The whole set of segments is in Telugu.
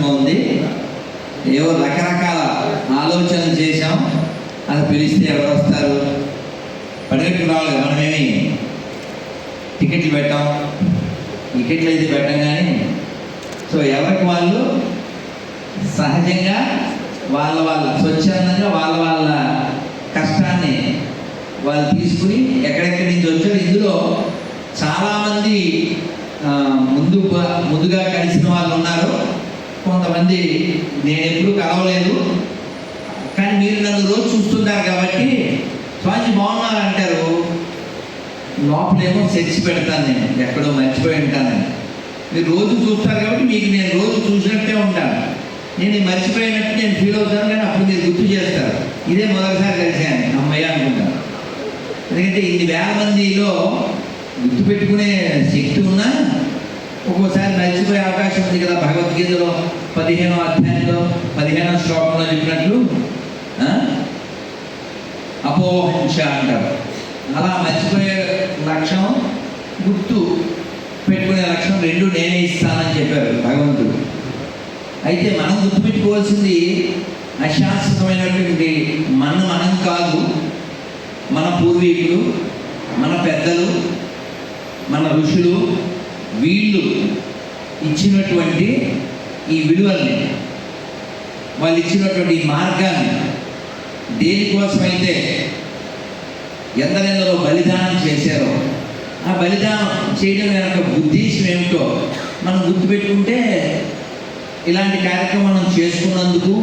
సంతోషంగా ఉంది. ఏవో రకరకాల ఆలోచనలు చేశాం. అది పిలిస్తే ఎవరు వస్తారు? పడగట్టు రావాలి మనమేమి టికెట్లు పెట్టాం. టికెట్లు అయితే పెట్టాం కానీ సో ఎవరికి వాళ్ళు? సహజంగా వాళ్ళ వాళ్ళ స్వచ్ఛందంగా వాళ్ళ వాళ్ళ కష్టాన్ని వాళ్ళు తీసుకుని ఎక్కడెక్కడి నుంచి వచ్చారు ఇందులో చాలామంది ముందు ముందుగా కలిసిన వాళ్ళు ఉన్నారు. కొంతమంది నేను ఎప్పుడు కలవలేదు కానీ మీరు నన్ను రోజు చూస్తున్నారు కాబట్టి స్వామి బాగున్నారు అంటారు లోపలేమో చర్చి పెడతాను నేను ఎక్కడో మర్చిపోయి ఉంటానని మీరు రోజు చూస్తారు కాబట్టి మీకు నేను రోజు చూసినట్టే ఉంటాను. నేను మర్చిపోయినట్టు నేను ఫీల్ అవుతాను కానీ అప్పుడు మీరు గుర్తు చేస్తారు. ఇదే మొదటిసారి కలిసాను అమ్మయ్య అనుకుంటాను. ఎందుకంటే ఇన్ని వేల మందిలో గుర్తుపెట్టుకునే శక్తి ఉన్నా ఒక్కోసారి మర్చిపోయే అవకాశం ఉంది కదా భగవద్గీతలో పదిహేనో అధ్యాయంలో పదిహేనో శ్లోకంలో చెప్పినట్లు ఆ? అంటారు. అలా మర్చిపోయే లక్ష్యం గుర్తు పెట్టుకునే లక్ష్యం రెండు నేనే ఇస్తానని చెప్పారు భగవంతుడు. అయితే మనం గుర్తుపెట్టుకోవాల్సింది అశాశ్వతమైనటువంటి మన మనం కాదు. మన పూర్వీకులు మన పెద్దలు మన ఋషులు వీళ్ళు ఇచ్చినటువంటి ఈ విలువల్ని వాళ్ళు ఇచ్చినటువంటి ఈ మార్గాన్ని దేనికోసమైతే ఎందరెందరో బలిదానం చేశారో ఆ బలిదానం చేయడం వెనక ఉద్దేశం ఏమిటో మనం గుర్తుపెట్టుకుంటే ఇలాంటి కార్యక్రమం మనం చేసుకున్నందుకు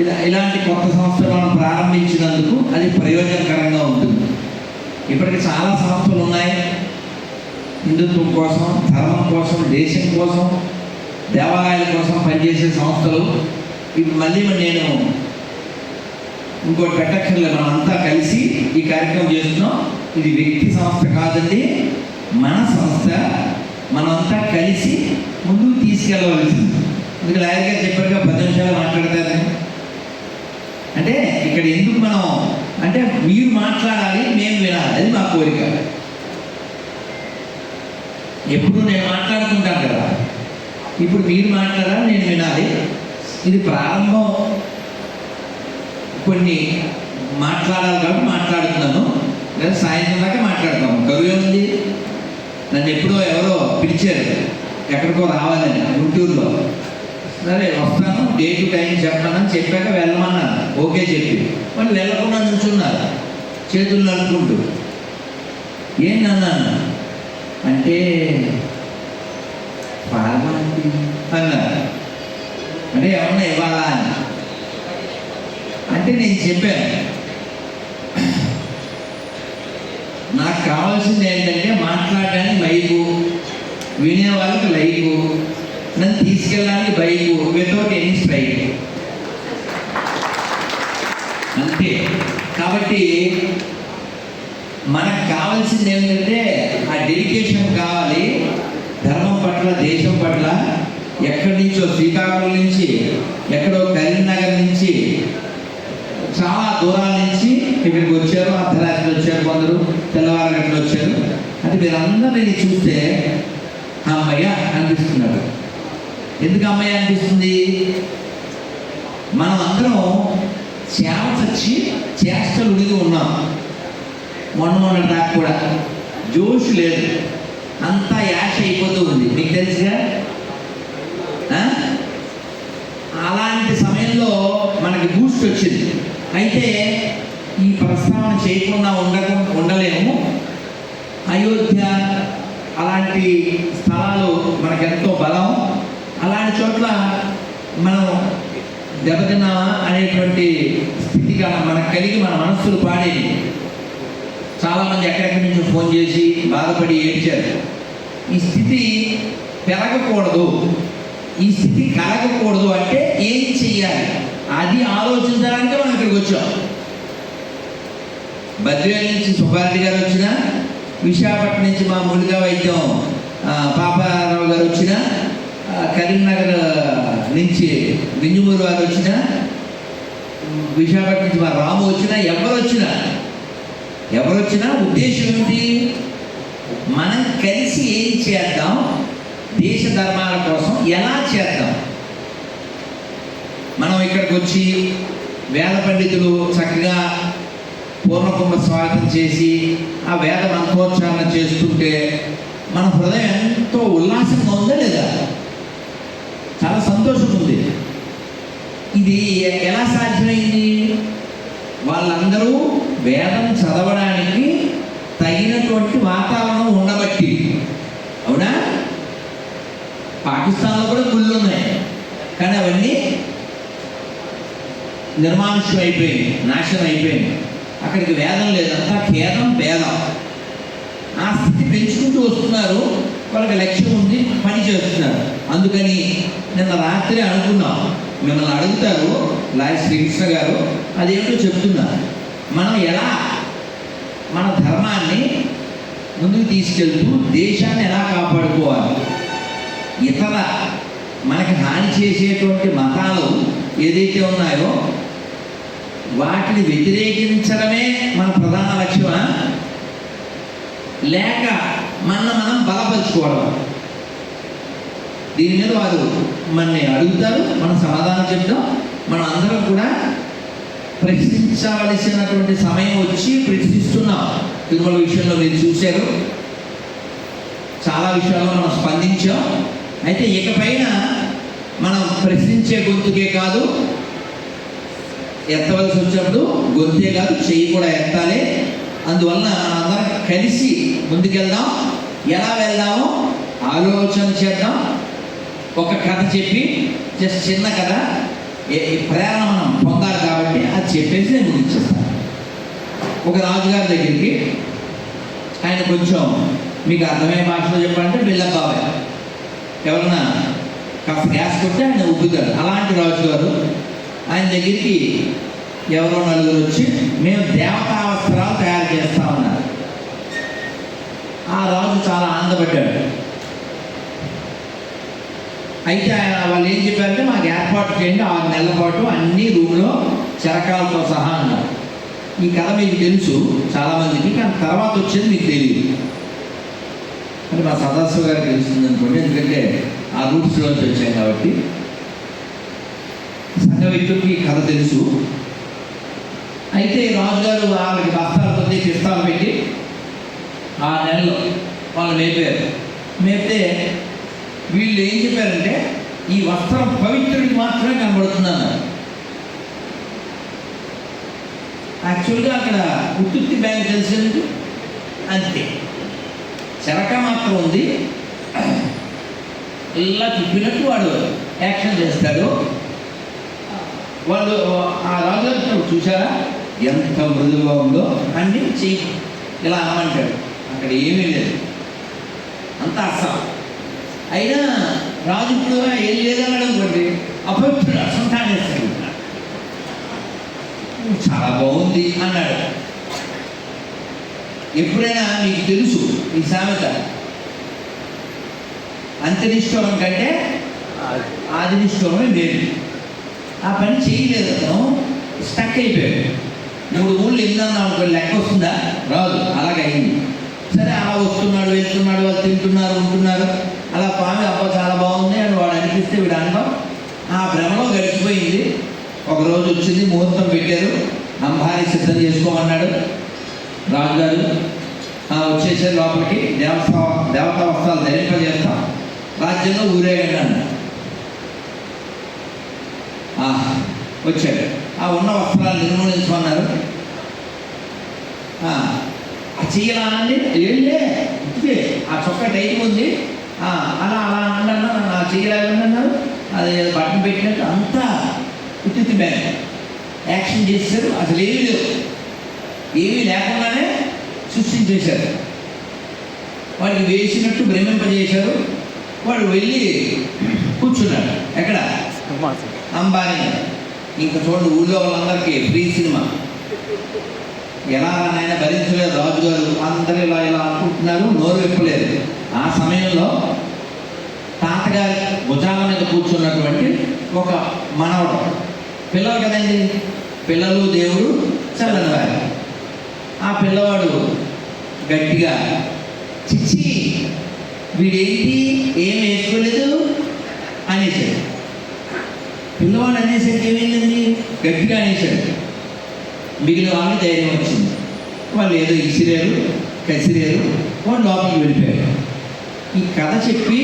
ఇలా ఇలాంటి కొత్త సంస్థలు మనం ప్రారంభించినందుకు అది ప్రయోజనకరంగా ఉంటుంది. ఇప్పటికి చాలా సంస్థలు ఉన్నాయి. హిందుత్వం కోసం ధర్మం కోసం దేశం కోసం దేవాలయాల కోసం పనిచేసే సంస్థలు ఇవి మళ్ళీ నేను ఇంకోటి పెట్టక్కర్లేదు. మనం అంతా కలిసి ఈ కార్యక్రమం చేస్తున్నాం. ఇది వ్యక్తి సంస్థ కాదండి మన సంస్థ. మనమంతా కలిసి ముందుకు తీసుకెళ్ళవలసింది. అందుకే లాయర్ గారు చెప్పారుగా పది నిమిషాలు మాట్లాడతారు అంటే ఇక్కడ ఎందుకు మనం అంటే మీరు మాట్లాడాలి మేము వినాలి. అది మా కోరిక. ఎప్పుడు నేను మాట్లాడుకుంటాను కదా. ఇప్పుడు మీరు మాట్లాడాలి నేను వినాలి. ఇది ప్రారంభం. కొన్ని మాట్లాడాలి కాబట్టి మాట్లాడుతున్నాను. లేదా సాయంత్రం దాకా మాట్లాడతాం కరువు ఉంది నన్ను ఎప్పుడో ఎవరో పిలిచారు. ఎక్కడికో రావాలని గుంటూరులో. సరే వస్తాను. డే టు టైం చెప్పానని చెప్పాక వెళ్ళమన్నాను. ఓకే చెప్పి. వాళ్ళు వెళ్ళకుండా నుంచున్నారు. చేతులు నడుపుకుంటూ ఏంటన్నాను అంటే ఫార్మాలిటీ అన్నారు అంటే ఏమన్నా ఇవ్వాలా అని. అంటే నేను చెప్పాను. నాకు కావాల్సింది ఏంటంటే మాట్లాడడానికి మైకు వినే వాళ్ళకి లైకు నన్ను తీసుకెళ్ళడానికి బైకు వితౌట్ ఎనీ స్ట్రైక్. అంతే. కాబట్టి మనకు కావాల్సింది ఏంటంటే ఆ డెడికేషన్ కావాలి. ధర్మం పట్ల దేశం పట్ల ఎక్కడి నుంచో శ్రీకాకుళం నుంచి ఎక్కడో కరీంనగర్ నుంచి చాలా దూరాల నుంచి ఇక్కడికి వచ్చారు అర్ధరాత్రి వచ్చారు కొందరు తెల్లవారగట్లు వచ్చారు. అంటే మీరందరినీ చూస్తే అమ్మయ్య అనిపిస్తున్నారు. ఎందుకు అమ్మయ్య అనిపిస్తుంది? మనం అందరం చేమ చచ్చి చేష్టలు ఉడిగి ఉన్నాం. మొన్న మొన్న దాకా కూడా. జోష్ లేదు. అంతా యాష అయిపోతూ ఉంది. మీకు తెలుసుగా? అలాంటి సమయంలో మనకి బూస్ట్ వచ్చింది. అయితే ఈ ప్రస్తావన చేయకుండా ఉండక ఉండలేము. అయోధ్య అలాంటి స్థలాలు మనకెంతో బలం. అలాంటి చోట్ల మనం దెబ్బతిన్నామా అనేటువంటి స్థితిగా మనకు కలిగి మన మనస్సులు పాడేది చాలామంది ఎక్కడెక్కడి నుంచి ఫోన్ చేసి బాధపడి ఏడ్చారు. ఈ స్థితి పెరగకూడదు. ఈ స్థితి కలగకూడదు అంటే ఏం చెయ్యాలి? అది ఆలోచించడానికి మనం ఇక్కడికి వచ్చాం. బద్వేల్ నుంచి సుబ్బారెడ్డి గారు వచ్చిన విశాఖపట్నం నుంచి మా మునిగా వైద్యం పాపారావు గారు వచ్చిన కరీంనగర్ నుంచి వింజమూరు వారు వచ్చిన విశాఖపట్నం నుంచి మా రాము వచ్చిన ఎవరు వచ్చినా ఎవరు వచ్చినా ఉద్దేశం ఏంటి మనం కలిసి ఏం చేద్దాం? దేశ ధర్మాల కోసం ఎలా చేద్దాం? మనం ఇక్కడికి వచ్చి వేద పండితులు చక్కగా పూర్ణకుంభ స్వాగతం చేసి ఆ వేద మంత్రోచ్చారణ చేస్తుంటే మన హృదయం ఎంతో ఉల్లాసంగా ఉందా లేదా? చాలా సంతోషం ఉంది. ఇది ఎలా సాధ్యమైంది? వాళ్ళందరూ వేదం చదవడానికి తగినటువంటి వాతావరణం ఉండబట్టి. అవునా? పాకిస్తాన్లో కూడా గుళ్ళు ఉన్నాయి. కానీ అవన్నీ నిర్మానుష్యం అయిపోయింది నాశనం అయిపోయింది అక్కడికి వేదం లేదంతా అంతా ఖేదం భేదం ఆ స్థితి పెంచుకుంటూ వస్తున్నారు. వాళ్ళకి లక్ష్యం ఉంది పని చేస్తున్నారు. అందుకని నిన్న రాత్రి అనుకున్నాం. మిమ్మల్ని అడుగుతారు లాయ శ్రీకృష్ణ గారు అదేమిటో చెప్తున్నారు. మనం ఎలా మన ధర్మాన్ని ముందుకు తీసుకెళ్తూ దేశాన్ని ఎలా కాపాడుకోవాలి? ఇతర మనకి హాని చేసేటువంటి మతాలు ఏదైతే ఉన్నాయో వాటిని వ్యతిరేకించడమే మన ప్రధాన లక్ష్యమా? లేక మన మనం బలపరుచుకోవడం దీని మీద వారు మనని అడుగుతారు మనం సమాధానం చెప్తాం మనం అందరం కూడా ప్రశ్నించవలసినటువంటి సమయం వచ్చి ప్రశ్నిస్తున్నాం. తిరుమల విషయంలో మీరు చూశారు. చాలా విషయాల్లో మనం స్పందించాం. అయితే ఇకపైన మనం ప్రశ్నించే గొంతుకే కాదు ఎత్తవలసి వచ్చినప్పుడు గొంతే కాదు చెయ్యి కూడా ఎత్తాలి. అందువలన అందరం కలిసి ముందుకెళ్దాం. ఎలా వెళ్దామో ఆలోచన చేద్దాం. ఒక కథ చెప్పి జస్ట్ చిన్న కథ. ప్రేరణ మనం పొందాలి కాబట్టి అది చెప్పేసి నేను ముగించేస్తాను ఒక రాజుగారి దగ్గరికి ఆయన కొంచెం మీకు అర్థమయ్యే భాషలో చెప్పాలంటే బిల్లప్ ఎవరన్నా కాస్త గ్యాస్ కొట్టి ఆయన ఉబ్బుతాడు అలాంటి రాజుగారు ఆయన దగ్గరికి ఎవరో నలుగురు వచ్చి మేము దేవతా వస్త్రాలు తయారు చేస్తామన్నారు ఆ రాజు చాలా ఆనందపడ్డాడు. అయితే ఆయన వాళ్ళు ఏం చెప్పారంటే మాకు ఏర్పాటు చేయండి ఆరు నెలల పాటు అన్ని రూమ్లో చరకాలతో సహా అన్నారు. ఈ కథ మీకు తెలుసు చాలామందికి కానీ తర్వాత వచ్చేది మీకు తెలియదు అంటే మా సదాశివ గారికి తెలుస్తుంది అనుకోండి ఎందుకంటే ఆ రూట్స్లోంచి వచ్చాం కాబట్టి. సంఘ వ్యక్తులకి ఈ కథ తెలుసు. అయితే రాజుగారు వాళ్ళకి బస్తాలు కొద్ది చిస్తాలు పెట్టి ఆ నెలలో వాళ్ళు మేపారు. మేపితే వీళ్ళు ఏం చెప్పారంటే ఈ వస్త్రం పవిత్రుడికి మాత్రమే కనబడుతుందన్న యాక్చువల్గా అక్కడ ఉత్తుత్తి బ్యాంక్ తెలిసింది అంతే. చెరక మాత్రం ఉంది. ఇలా తిప్పినట్టు వాడు యాక్షన్ చేస్తాడు. వాళ్ళు ఆ రాజు చూసారా ఎంత మృదుగా ఉందో. అన్ని చెయ్యి. ఇలా అనమంటాడు అక్కడ ఏమీ లేదు. అంత అస్సాం అయినా రాజు ఇప్పుడు ఏం లేదన్నాడు అనుకోండి అపవిత్రుడు అసంతానేస్తాడు చాలా బాగుంది అన్నాడు. ఎప్పుడైనా మీకు తెలుసు ఈ సామెత అంత్యనిష్ఠూరం కంటే ఆదినిష్ఠూరమే లేదు ఆ పని చేయలేదు అతను స్టక్ అయిపోయాడు. మూడు ఊళ్ళు ఎన్నన్నా అనుకో లెక్క వస్తుందా? రాదు అలాగైంది అయింది. సరే అలా వస్తున్నాడు వెళ్తున్నాడు వాళ్ళు తింటున్నారు ఉంటున్నారు. అలా పాము అబ్బా చాలా బాగుంది అని వాడు అనిపిస్తే వీడు అనడం. ఆ భ్రమలో గడిచిపోయింది. ఒకరోజు వచ్చింది ముహూర్తం పెట్టారు. అంబారి సిద్ధం చేసుకోమన్నాడు రాజుగారు వచ్చేసే లోపలికి. దేవత దేవతా వస్త్రాలు ధరింపజేస్తాం. రాజ్యంలో ఊరేగండి ఆ, వచ్చాడు. ఆ ఉన్న వస్త్రాలు నిర్మూలించమన్నారు. ఆ, ఆ అండి ఏంటే ఆ చొక్క టైం ఉంది. అలా అలా అన్న అన్నారు ఆ అది బట్టన్ పెట్టినట్టు అంతా ఉత్తి బ్యాగ్ యాక్షన్ చేశారు. అసలు ఏమీ లేవు. ఏమీ లేకుండానే సృష్టించేశారు. వాడికి వేసినట్టు భ్రమింపజేశారు. వాడు వెళ్ళి కూర్చున్నాడు. ఎక్కడ? అంబానీ. ఇంకా చూడండి ఊళ్ళో వాళ్ళందరికీ ఫ్రీ సినిమా. ఎలా నాయన భరించలేదు రాజుగారు. అందరూ ఇలా ఇలా అనుకుంటున్నారు. నోరు విప్పలేదు. సమయంలో తాతగారి భుజాల మీద కూర్చున్నటువంటి ఒక మనవడు. పిల్లలు కదండి? పిల్లలు దేవుడు చల్లనివారు. ఆ పిల్లవాడు గట్టిగా చిచ్చి వీడేంటి? ఏం వేసుకోలేదు? అనేసాడు పిల్లవాడు అనేసరికి ఏమైందండి? గట్టిగా అనేసాడు మిగిలిన వాళ్ళకి ధైర్యం వచ్చింది. వాళ్ళు ఏదో ఇసిరారు కసిరారు వాడు లోపలికి వెళ్ళిపోయారు ఈ కథ చెప్పి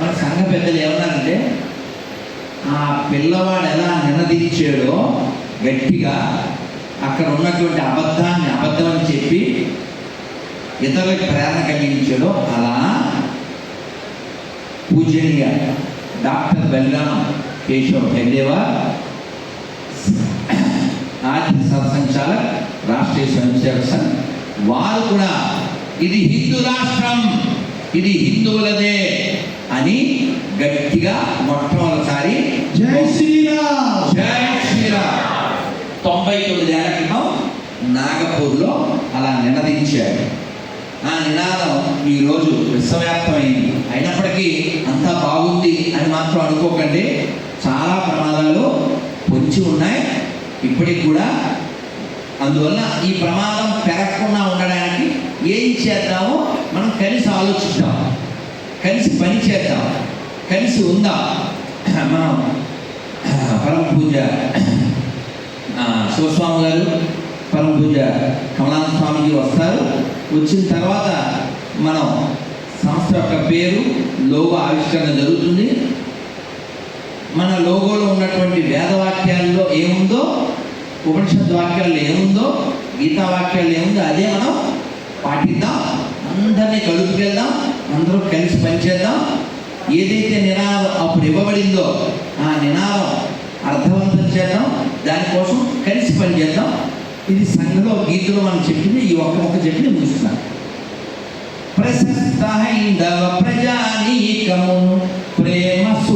మన సంఘ పెద్దలు ఏమన్నారంటే ఆ పిల్లవాడు ఎలా నినదించాడో గట్టిగా అక్కడ ఉన్నటువంటి అబద్ధాన్ని అబద్ధం అని చెప్పి ఇతరులకు ప్రేరణ కలిగించాడో అలా పూజనీయ డాక్టర్ బెల్లాం కేశవ్ హెల్దేవా ఆర్థిక సత్సంచాలక్ రాష్ట్రీయ స్వయం సేవక్ సంఘ్ వారు కూడా ఇది హిందూ రాష్ట్రం. ఇది హిందువులదే అని గట్టిగా మొట్టమొదటిసారి జై శ్రీరామ్! జై శ్రీరామ్! తొంభై తొమ్మిది ఏళ్ళ క్రితం నాగపూర్లో అలా నినదించాడు ఆ నినాదం ఈరోజు విశ్వవ్యాప్తమైంది. అయినప్పటికీ అంతా బాగుంది అని మాత్రం అనుకోకండి. చాలా ప్రమాదాలు పొంచి ఉన్నాయి. ఇప్పటికి కూడా అందువల్ల ఈ ప్రమాదం పెరగకుండా ఉండడానికి ఏం చేద్దామో మనం కలిసి ఆలోచిద్దాం. కలిసి పని చేద్దాం. కలిసి ఉందా. మనం పరమ పూజ శివస్వామి గారు పరమ పూజ కమలానంద స్వామిజీ వస్తారు. వచ్చిన తర్వాత మనం సంస్థ యొక్క పేరు లోగో ఆవిష్కరణ జరుగుతుంది. మన లోగోలో ఉన్నటువంటి వేదవాక్యాల్లో ఏముందో ఉపనిషత్ వాక్యాల్లో ఏముందో గీతా వాక్యాల్లో ఏముందో అదే మనం పాటిద్దాం. అందరినీ కలుపుకెళ్దాం అందరూ కలిసి పనిచేద్దాం. ఏదైతే నినాదం అప్పుడు ఇవ్వబడిందో ఆ నినాదం అర్థవంతం చేద్దాం. దానికోసం కలిసి పనిచేద్దాం. ఇది సంఘలో గీతలో మనం చెప్పింది ఈ ఒక్క ఒక్క చెప్పి ముగిస్తున్నాను. ప్రశస్త హైందవ ప్రజానీకము ప్రేమ సు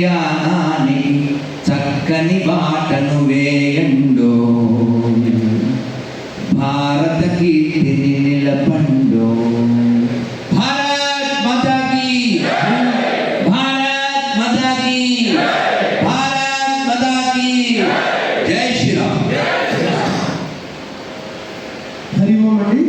కళ్యాణానికి చక్కని బాట